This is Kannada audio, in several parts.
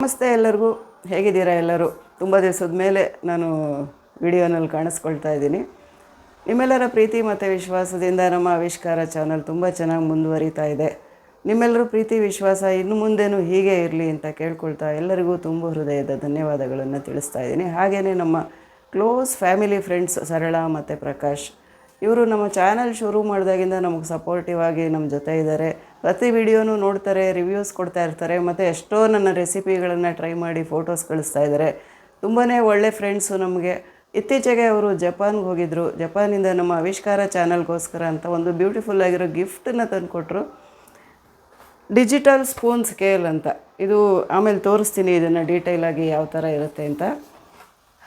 ನಮಸ್ತೆ ಎಲ್ಲರಿಗೂ. ಹೇಗಿದ್ದೀರಾ ಎಲ್ಲರೂ? ತುಂಬ ದಿವಸದ ಮೇಲೆ ನಾನು ವಿಡಿಯೋನಲ್ಲಿ ಕಾಣಿಸ್ಕೊಳ್ತಾ ಇದ್ದೀನಿ. ನಿಮ್ಮೆಲ್ಲರ ಪ್ರೀತಿ ಮತ್ತು ವಿಶ್ವಾಸದಿಂದ ನಮ್ಮ ಆವಿಷ್ಕಾರ ಚಾನಲ್ ತುಂಬ ಚೆನ್ನಾಗಿ ಮುಂದುವರಿತಾ ಇದೆ. ನಿಮ್ಮೆಲ್ಲರೂ ಪ್ರೀತಿ, ವಿಶ್ವಾಸ ಇನ್ನು ಮುಂದೇನು ಹೀಗೆ ಇರಲಿ ಅಂತ ಕೇಳ್ಕೊಳ್ತಾ ಎಲ್ಲರಿಗೂ ತುಂಬ ಹೃದಯದ ಧನ್ಯವಾದಗಳನ್ನು ತಿಳಿಸ್ತಾ ಇದ್ದೀನಿ. ಹಾಗೆಯೇ ನಮ್ಮ ಕ್ಲೋಸ್ ಫ್ಯಾಮಿಲಿ ಫ್ರೆಂಡ್ಸ್ ಸರಳ ಮತ್ತು ಪ್ರಕಾಶ್, ಇವರು ನಮ್ಮ ಚಾನಲ್ ಶುರು ಮಾಡಿದಾಗಿಂದ ನಮಗೆ ಸಪೋರ್ಟಿವ್ ಆಗಿ ನಮ್ಮ ಜೊತೆ ಇದ್ದಾರೆ. ಪ್ರತಿ ವಿಡಿಯೋನೂ ನೋಡ್ತಾರೆ ರಿವ್ಯೂಸ್ ಕೊಡ್ತಾ ಇರ್ತಾರೆ, ಮತ್ತು ಎಷ್ಟೋ ನನ್ನ ರೆಸಿಪಿಗಳನ್ನು ಟ್ರೈ ಮಾಡಿ ಫೋಟೋಸ್ ಕಳಿಸ್ತಾ ಇದ್ದಾರೆ ತುಂಬಾ ಒಳ್ಳೆ ಫ್ರೆಂಡ್ಸು ನಮಗೆ. ಇತ್ತೀಚೆಗೆ ಅವರು ಜಪಾನ್ಗೆ ಹೋಗಿದ್ದರು ಜಪಾನಿಂದ ನಮ್ಮ ಆವಿಷ್ಕಾರ ಚಾನಲ್ಗೋಸ್ಕರ ಅಂತ ಒಂದು ಬ್ಯೂಟಿಫುಲ್ ಆಗಿರೋ ಗಿಫ್ಟನ್ನು ತಂದುಕೊಟ್ರು. ಡಿಜಿಟಲ್ ಸ್ಪೂನ್ ಸ್ಕೇಲ್ ಅಂತ. ಇದು ಆಮೇಲೆ ತೋರಿಸ್ತೀನಿ ಇದನ್ನು ಡೀಟೇಲಾಗಿ ಯಾವ ಥರ ಇರುತ್ತೆ ಅಂತ.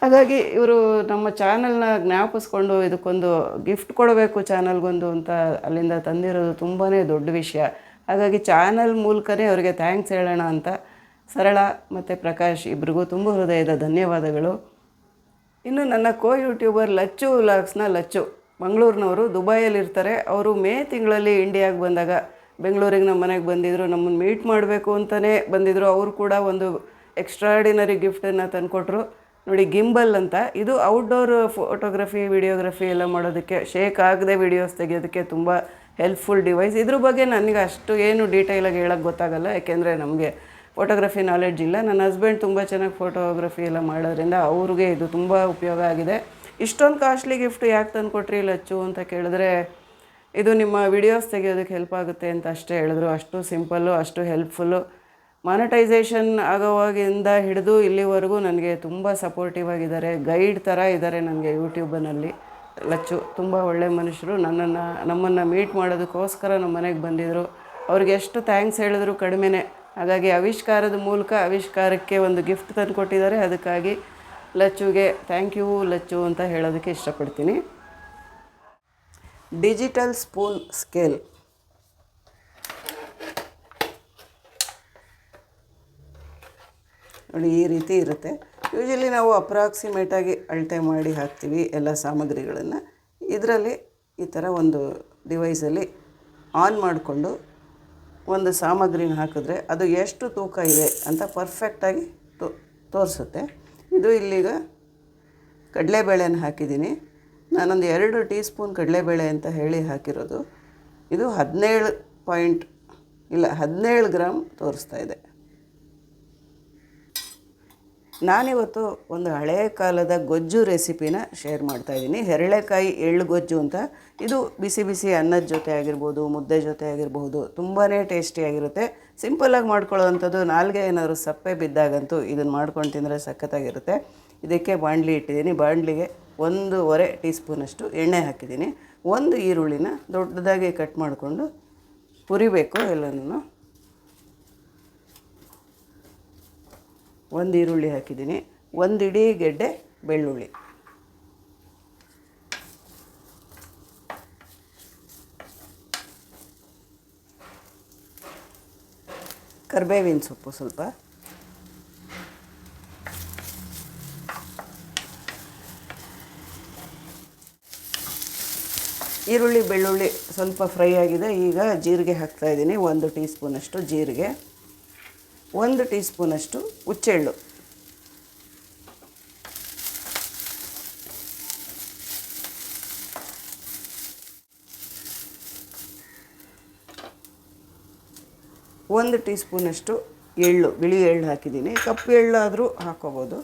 ಹಾಗಾಗಿ ಇವರು ನಮ್ಮ ಚಾನಲ್ನ ಜ್ಞಾಪಿಸ್ಕೊಂಡು ಇದಕ್ಕೊಂದು ಗಿಫ್ಟ್ ಕೊಡಬೇಕು ಚಾನಲ್ಗೊಂದು ಅಂತ ಅಲ್ಲಿಂದ ತಂದಿರೋದು ತುಂಬಾ ದೊಡ್ಡ ವಿಷಯ. ಹಾಗಾಗಿ ಚಾನಲ್ ಮೂಲಕನೇ ಅವರಿಗೆ ಥ್ಯಾಂಕ್ಸ್ ಹೇಳೋಣ ಅಂತ ಸರಳ ಮತ್ತು ಪ್ರಕಾಶ್ ಇಬ್ರಿಗೂ ತುಂಬ ಹೃದಯದ ಧನ್ಯವಾದಗಳು. ಇನ್ನು ನನ್ನ ಕೋ ಯೂಟ್ಯೂಬರ್ ಲಚ್ಚು ವ್ಲಾಗ್ಸ್ನ ಲಚ್ಚು, ಮಂಗಳೂರಿನವರು ದುಬೈಯಲ್ಲಿರ್ತಾರೆ ಅವರು ಮೇ ತಿಂಗಳಲ್ಲಿ ಇಂಡಿಯಾಗೆ ಬಂದಾಗ ಬೆಂಗಳೂರಿಗೆ ನಮ್ಮ ಮನೆಗೆ ಬಂದಿದ್ದರು ನಮ್ಮನ್ನು ಮೀಟ್ ಮಾಡಬೇಕು ಅಂತಲೇ ಬಂದಿದ್ದರು ಅವರು ಕೂಡ ಒಂದು ಎಕ್ಸ್ಟ್ರಾಡಿನರಿ ಗಿಫ್ಟನ್ನು ತಂದುಕೊಟ್ರು. ನೋಡಿ, ಗಿಂಬಲ್ ಅಂತ. ಇದು ಔಟ್ಡೋರ್ ಫೋಟೋಗ್ರಫಿ ವಿಡಿಯೋಗ್ರಫಿ ಎಲ್ಲ ಮಾಡೋದಕ್ಕೆ ಶೇಕ್ ಆಗದೆ ವಿಡಿಯೋಸ್ ತೆಗೆಯೋದಕ್ಕೆ ತುಂಬ ಹೆಲ್ಪ್ಫುಲ್ ಡಿವೈಸ್ ಇದ್ರ ಬಗ್ಗೆ ನನಗೆ ಅಷ್ಟು ಏನು ಡೀಟೇಲಾಗಿ ಹೇಳೋಕ್ಕೆ ಗೊತ್ತಾಗಲ್ಲ. ಯಾಕೆಂದರೆ ನಮಗೆ ಫೋಟೋಗ್ರಫಿ ನಾಲೆಡ್ಜ್ ಇಲ್ಲ. ನನ್ನ ಹಸ್ಬೆಂಡ್ ತುಂಬ ಚೆನ್ನಾಗಿ ಫೋಟೋಗ್ರಫಿ ಎಲ್ಲ ಮಾಡೋದ್ರಿಂದ ಅವ್ರಿಗೆ ಇದು ತುಂಬ ಉಪಯೋಗ ಆಗಿದೆ. ಇಷ್ಟೊಂದು ಕಾಸ್ಟ್ಲಿ ಗಿಫ್ಟ್ ಯಾಕೆ ತಂದು ಕೊಟ್ರಿ ಲಚ್ಚು ಅಂತ ಕೇಳಿದ್ರೆ, ಇದು ನಿಮ್ಮ ವಿಡಿಯೋಸ್ ತೆಗೆಯೋದಕ್ಕೆ ಹೆಲ್ಪ್ ಆಗುತ್ತೆ ಅಂತ ಅಷ್ಟೇ ಹೇಳಿದ್ರು. ಅಷ್ಟು ಸಿಂಪಲ್ಲು ಅಷ್ಟು ಹೆಲ್ಪ್ಫುಲ್ಲು ಮಾನಿಟೈಸೇಷನ್ ಆಗೋವಾಗಿಂದ ಹಿಡಿದು ಇಲ್ಲಿವರೆಗೂ ನನಗೆ ತುಂಬ ಸಪೋರ್ಟಿವ್ ಆಗಿದ್ದಾರೆ. ಗೈಡ್ ಥರ ಇದ್ದಾರೆ ನನಗೆ ಯೂಟ್ಯೂಬ್ನಲ್ಲಿ ಲಚ್ಚು, ತುಂಬ ಒಳ್ಳೆ ಮನುಷ್ಯರು. ನನ್ನನ್ನು, ನಮ್ಮನ್ನು ಮೀಟ್ ಮಾಡೋದಕ್ಕೋಸ್ಕರ ನಮ್ಮ ಮನೆಗೆ ಬಂದಿದ್ದರು ಅವ್ರಿಗೆ ಎಷ್ಟು ಥ್ಯಾಂಕ್ಸ್ ಹೇಳಿದ್ರು ಕಡಿಮೆನೆ. ಹಾಗಾಗಿ ಆವಿಷ್ಕಾರದ ಮೂಲಕ ಆವಿಷ್ಕಾರಕ್ಕೆ ಒಂದು ಗಿಫ್ಟ್ ತಂದು ಕೊಟ್ಟಿದ್ದಾರೆ ಅದಕ್ಕಾಗಿ ಲಚ್ಚುಗೆ ಥ್ಯಾಂಕ್ ಯು ಲಚ್ಚು ಅಂತ ಹೇಳೋದಕ್ಕೆ ಇಷ್ಟಪಡ್ತೀನಿ. ಡಿಜಿಟಲ್ ಸ್ಪೂನ್ ಸ್ಕೇಲ್ ನೋಡಿ, ಈ ರೀತಿ ಇರುತ್ತೆ. ಯೂಶಲಿ ನಾವು ಅಪ್ರಾಕ್ಸಿಮೇಟಾಗಿ ಅಳತೆ ಮಾಡಿ ಹಾಕ್ತೀವಿ ಎಲ್ಲ ಸಾಮಗ್ರಿಗಳನ್ನು. ಇದರಲ್ಲಿ ಈ ಥರ ಒಂದು ಡಿವೈಸಲ್ಲಿ ಆನ್ ಮಾಡಿಕೊಂಡು ಒಂದು ಸಾಮಗ್ರಿನ ಹಾಕಿದ್ರೆ ಅದು ಎಷ್ಟು ತೂಕ ಇದೆ ಅಂತ ಪರ್ಫೆಕ್ಟಾಗಿ ತೋರಿಸುತ್ತೆ. ಇದು ಇಲ್ಲಿಗ ಕಡಲೆಬೇಳೆನ ಹಾಕಿದ್ದೀನಿ. ನಾನೊಂದು ಎರಡು ಟೀ ಸ್ಪೂನ್ ಕಡಲೆಬೇಳೆ ಅಂತ ಹೇಳಿ ಹಾಕಿರೋದು. ಇದು ಹದಿನೇಳು ಪಾಯಿಂಟ್ ಇಲ್ಲ, ಹದಿನೇಳು ಗ್ರಾಮ್ ತೋರಿಸ್ತಾ ಇದೆ. ನಾನಿವತ್ತು ಒಂದು ಹಳೆಯ ಕಾಲದ ಗೊಜ್ಜು ರೆಸಿಪಿನ ಶೇರ್ ಮಾಡ್ತಾಯಿದ್ದೀನಿ ಹೆರಳೆಕಾಯಿ ಎಳ್ಳು ಗೊಜ್ಜು ಅಂತ. ಇದು ಬಿಸಿ ಬಿಸಿ ಅನ್ನದ ಜೊತೆ ಆಗಿರ್ಬೋದು, ಮುದ್ದೆ ಜೊತೆ ಆಗಿರ್ಬೋದು ತುಂಬಾ ಟೇಸ್ಟಿಯಾಗಿರುತ್ತೆ ಸಿಂಪಲ್ಲಾಗಿ ಮಾಡ್ಕೊಳ್ಳೋವಂಥದ್ದು ನಾಲ್ಗೆ ಏನಾದರೂ ಸಪ್ಪೆ ಬಿದ್ದಾಗಂತೂ ಇದನ್ನು ಮಾಡ್ಕೊಂಡು ತಿಂದರೆ ಸಖತ್ತಾಗಿರುತ್ತೆ. ಇದಕ್ಕೆ ಬಾಣಲಿ ಇಟ್ಟಿದ್ದೀನಿ. ಬಾಣಲಿಗೆ ಒಂದೂವರೆ ಟೀ ಸ್ಪೂನಷ್ಟು ಎಣ್ಣೆ ಹಾಕಿದ್ದೀನಿ. ಒಂದು ಈರುಳ್ಳಿನ ದೊಡ್ಡದಾಗಿ ಕಟ್ ಮಾಡಿಕೊಂಡು ಹುರಿಬೇಕು ಎಲ್ಲನೂ ಒಂದು ಈರುಳ್ಳಿ ಹಾಕಿದ್ದೀನಿ, ಒಂದು ಇಡೀ ಗೆಡ್ಡೆ ಬೆಳ್ಳುಳ್ಳಿ. ಕರ್ಬೇವಿನ ಸೊಪ್ಪು ಸ್ವಲ್ಪ. ಈರುಳ್ಳಿ ಬೆಳ್ಳುಳ್ಳಿ ಸ್ವಲ್ಪ ಫ್ರೈ ಆಗಿದೆ, ಈಗ ಜೀರಿಗೆ ಹಾಕ್ತಾ ಇದ್ದೀನಿ, ಒಂದು ಟೀ ಸ್ಪೂನಷ್ಟು ಜೀರಿಗೆ. ಒಂದು ಟೀ ಸ್ಪೂನಷ್ಟು ಹುಚ್ಚೆಳ್ಳು ಒಂದು ಟೀ ಸ್ಪೂನಷ್ಟು ಎಳ್ಳು, ಬಿಳಿ ಎಳ್ಳು ಹಾಕಿದ್ದೀನಿ. ಕಪ್ಪು ಎಳ್ಳು ಆದರೂ ಹಾಕೋಬೋದು.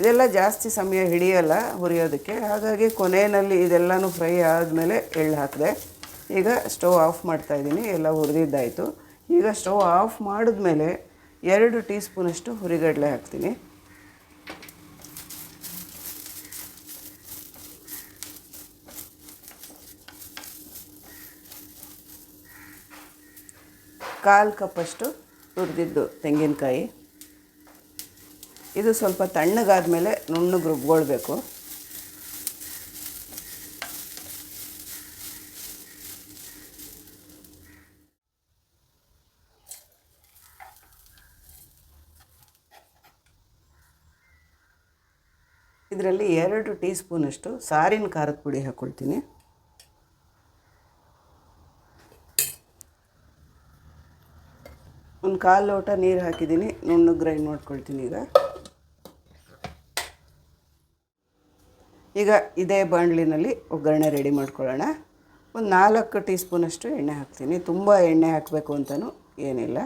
ಇದೆಲ್ಲ ಜಾಸ್ತಿ ಸಮಯ ಹಿಡಿಯಲ್ಲ ಹುರಿಯೋದಕ್ಕೆ. ಹಾಗಾಗಿ ಕೊನೆಯಲ್ಲಿ ಇದೆಲ್ಲನೂ ಫ್ರೈ ಆದಮೇಲೆ ಎಳ್ಳು ಹಾಕಿದೆ. ಈಗ ಸ್ಟೌವ್ ಆಫ್ ಮಾಡ್ತಾಯಿದ್ದೀನಿ ಎಲ್ಲ ಹುರಿದಿದ್ದಾಯಿತು. ಈಗ ಸ್ಟವ್ ಆಫ್ ಮಾಡಿದ್ಮೇಲೆ ಎರಡು ಟೀ ಸ್ಪೂನಷ್ಟು ಹುರಿಗಡಲೆ ಹಾಕ್ತೀನಿ. ಕಾಲು ಕಪ್ಪಷ್ಟು ಹುರಿದಿದ್ದು ತೆಂಗಿನಕಾಯಿ. ಇದು ಸ್ವಲ್ಪ ತಣ್ಣಗಾದ ಮೇಲೆ ನುಣ್ಣಗೆ ರುಬ್ಕೊಳ್ಬೇಕು. ಇದರಲ್ಲಿ ಎರಡು ಟೀ ಸ್ಪೂನಷ್ಟು ಸಾರಿನ ಖಾರದ ಪುಡಿ ಹಾಕ್ಕೊಳ್ತೀನಿ ಒಂದು ಕಾಲು ಲೋಟ ನೀರು ಹಾಕಿದ್ದೀನಿ, ನುಣ್ಣಗೆ ಗ್ರೈಂಡ್ ಮಾಡ್ಕೊಳ್ತೀನಿ ಈಗ. ಈಗ ಇದೇ ಬಾಣಲಿನಲ್ಲಿ ಒಗ್ಗರಣೆ ರೆಡಿ ಮಾಡ್ಕೊಳ್ಳೋಣ. ಒಂದು ನಾಲ್ಕು ಟೀ ಸ್ಪೂನಷ್ಟು ಎಣ್ಣೆ ಹಾಕ್ತೀನಿ. ತುಂಬ ಎಣ್ಣೆ ಹಾಕಬೇಕು ಅಂತಲೂ ಏನಿಲ್ಲ.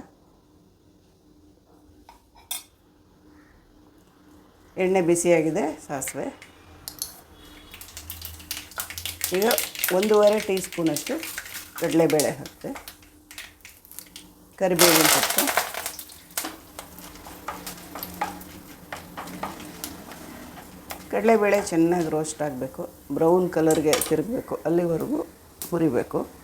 ಎಣ್ಣೆ ಬಿಸಿಯಾಗಿದೆ ಸಾಸಿವೆ. ಈಗ ಒಂದೂವರೆ ಟೀ ಸ್ಪೂನಷ್ಟು ಕಡಲೆಬೇಳೆ ಹಾಕ್ತೆ. ಕರಿಬೇವಿನ ಸೊಪ್ಪು. ಕಡಲೆಬೇಳೆ ಚೆನ್ನಾಗಿ ರೋಸ್ಟ್ ಆಗಬೇಕು. ಬ್ರೌನ್ ಕಲರ್ಗೆ ತಿರುಗಬೇಕು. ಅಲ್ಲಿವರೆಗೂ ಹುರಿಬೇಕು.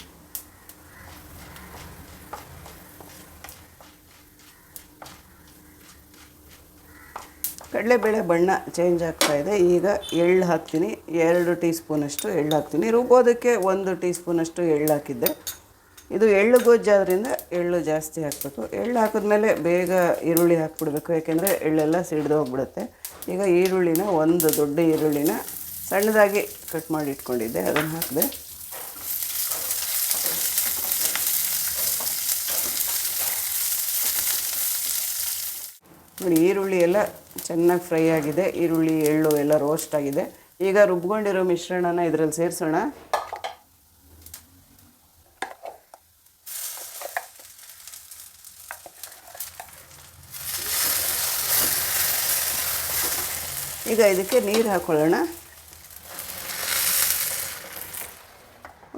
ಕಡಲೆಬೇಳೆ ಬಣ್ಣ ಚೇಂಜ್ ಆಗ್ತಾ ಇದೆ. ಈಗ ಎಳ್ಳು ಹಾಕ್ತೀನಿ. ಎರಡು ಟೀ ಸ್ಪೂನಷ್ಟು ಎಳ್ಳು ಹಾಕ್ತೀನಿ. ರುಬ್ಬೋದಕ್ಕೆ ಒಂದು ಟೀ ಸ್ಪೂನಷ್ಟು ಎಳ್ಳು ಹಾಕಿದ್ದೆ. ಇದು ಎಳ್ಳು ಗೊಜ್ಜಾದ್ರಿಂದ ಎಳ್ಳು ಜಾಸ್ತಿ ಹಾಕಬೇಕು. ಎಳ್ಳು ಹಾಕಿದ್ಮೇಲೆ ಬೇಗ ಈರುಳ್ಳಿ ಹಾಕ್ಬಿಡ್ಬೇಕು. ಯಾಕೆಂದರೆ ಎಳ್ಳೆಲ್ಲ ಸಿಡ್ದು ಹೋಗ್ಬಿಡುತ್ತೆ. ಈಗ ಈರುಳ್ಳಿನ ಒಂದು ದೊಡ್ಡ ಈರುಳ್ಳಿನ ಸಣ್ಣದಾಗಿ ಕಟ್ ಮಾಡಿ ಇಟ್ಕೊಂಡಿದ್ದೆ. ಅದನ್ನು ಹಾಕಿದೆ. ನೋಡಿ, ಈರುಳ್ಳಿ ಎಲ್ಲ ಚೆನ್ನಾಗಿ ಫ್ರೈ ಆಗಿದೆ. ಈರುಳ್ಳಿ, ಎಳ್ಳು ಎಲ್ಲ ರೋಸ್ಟ್ ಆಗಿದೆ. ಈಗ ರುಬ್ಕೊಂಡಿರೋ ಮಿಶ್ರಣನ ಇದರಲ್ಲಿ ಸೇರಿಸೋಣ. ಈಗ ಇದಕ್ಕೆ ನೀರು ಹಾಕ್ಕೊಳ್ಳೋಣ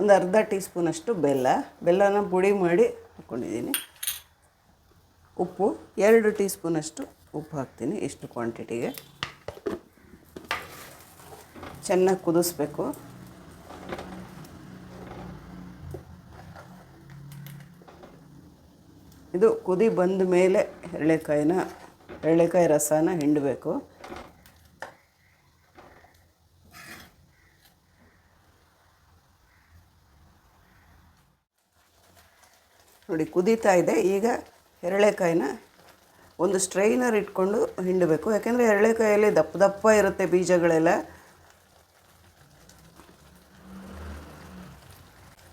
ಒಂದು ಅರ್ಧ ಟೀ ಸ್ಪೂನಷ್ಟು ಬೆಲ್ಲ. ಬೆಲ್ಲನ ಪುಡಿ ಮಾಡಿ ಹಾಕ್ಕೊಂಡಿದ್ದೀನಿ ಉಪ್ಪು, ಎರಡು ಟೀ ಸ್ಪೂನಷ್ಟು ಉಪ್ಪು ಹಾಕ್ತೀನಿ, ಇಷ್ಟು ಕ್ವಾಂಟಿಟಿಗೆ ಚೆನ್ನಾಗಿ ಕುದಿಸ್ಬೇಕು. ಇದು ಕುದಿ ಬಂದ ಮೇಲೆ ಎಳ್ಳೆಕಾಯಿನ, ಎಳ್ಳೆಕಾಯಿ ರಸನ ಹಿಂಡಬೇಕು. ನೋಡಿ, ಕುದೀತಾ ಇದೆ. ಈಗ ಎರಳೆಕಾಯಿನ ಒಂದು ಸ್ಟ್ರೈನರ್ ಇಟ್ಕೊಂಡು ಹಿಂಡಬೇಕು. ಯಾಕೆಂದರೆ ಎರಳೆಕಾಯಲ್ಲಿ ದಪ್ಪ ದಪ್ಪ ಇರುತ್ತೆ ಬೀಜಗಳೆಲ್ಲ.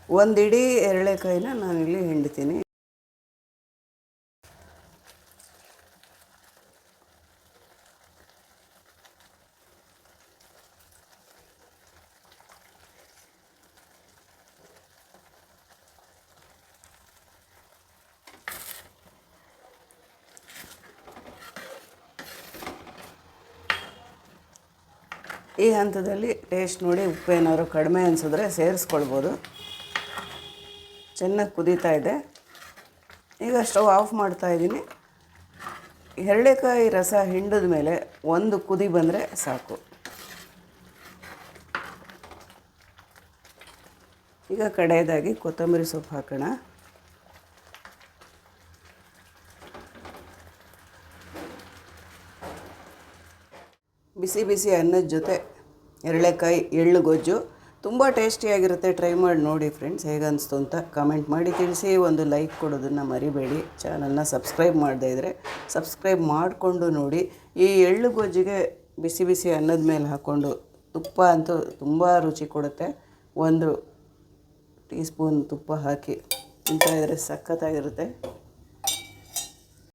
ಒಂದಿಡೀ ಎರಳೆಕಾಯಿನ ನಾನಿಲ್ಲಿ ಹಿಂಡ್ತೀನಿ. ಈ ಹಂತದಲ್ಲಿ ಟೇಸ್ಟ್ ನೋಡಿ ಉಪ್ಪು ಏನಾದ್ರು ಕಡಿಮೆ ಅನಿಸಿದ್ರೆ ಸೇರಿಸ್ಕೊಳ್ಬೋದು. ಚೆನ್ನಾಗಿ ಕುದೀತಾ ಇದೆ. ಈಗ ಸ್ಟವ್ ಆಫ್ ಮಾಡ್ತಾ ಇದ್ದೀನಿ. ಎರಳೆಕಾಯಿ ರಸ ಹಿಂಡಿದ ಮೇಲೆ ಒಂದು ಕುದಿ ಬಂದರೆ ಸಾಕು. ಈಗ ಕಡೆಯದಾಗಿ ಕೊತ್ತಂಬರಿ ಸೊಪ್ಪು ಹಾಕೋಣ. ಬಿಸಿ ಬಿಸಿ ಅನ್ನದ ಜೊತೆ ಎರಳೆಕಾಯಿ, ಎಳ್ಳು ಗೊಜ್ಜು ತುಂಬ ಟೇಸ್ಟಿಯಾಗಿರುತ್ತೆ. ಟ್ರೈ ಮಾಡಿ ನೋಡಿ ಫ್ರೆಂಡ್ಸ್ ಹೇಗನ್ನಿಸ್ತು ಅಂತ ಕಮೆಂಟ್ ಮಾಡಿ ತಿಳಿಸಿ. ಒಂದು ಲೈಕ್ ಕೊಡೋದನ್ನು ಮರಿಬೇಡಿ. ಚಾನಲ್ನ ಸಬ್ಸ್ಕ್ರೈಬ್ ಮಾಡದೇ ಇದ್ದರೆ ಸಬ್ಸ್ಕ್ರೈಬ್ ಮಾಡಿಕೊಂಡು ನೋಡಿ. ಈ ಎಳ್ಳು ಗೊಜ್ಜಿಗೆ ಬಿಸಿ ಬಿಸಿ ಅನ್ನದ ಮೇಲೆ ಹಾಕ್ಕೊಂಡು ತುಪ್ಪ ಅಂತೂ ತುಂಬ ರುಚಿ ಕೊಡುತ್ತೆ. ಒಂದು ಟೀ ಸ್ಪೂನ್ ತುಪ್ಪ ಹಾಕಿ ತಿಂತಾ ಇದ್ದರೆ ಸಖತ್ತಾಗಿರುತ್ತೆ.